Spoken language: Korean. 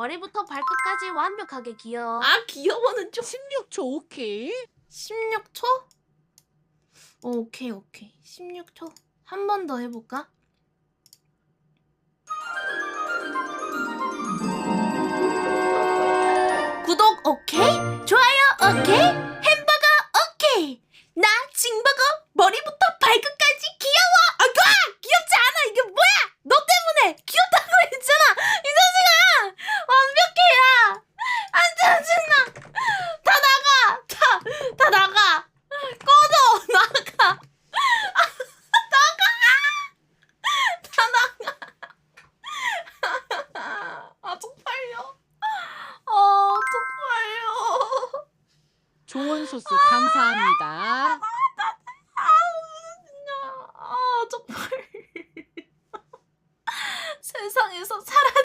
머리부터 발끝까지 완벽하게 귀여워. 아 귀여워는 좀 16초 오케이. 16초? 어, 오케이 오케이 16초 한 번 더 해볼까? 구독 오케이 좋아요 오케이 햄버거 오케이 나 징버거 머리부터 좋은 소스 감사합니다. 아, 아, 아 정말 세상에서 사라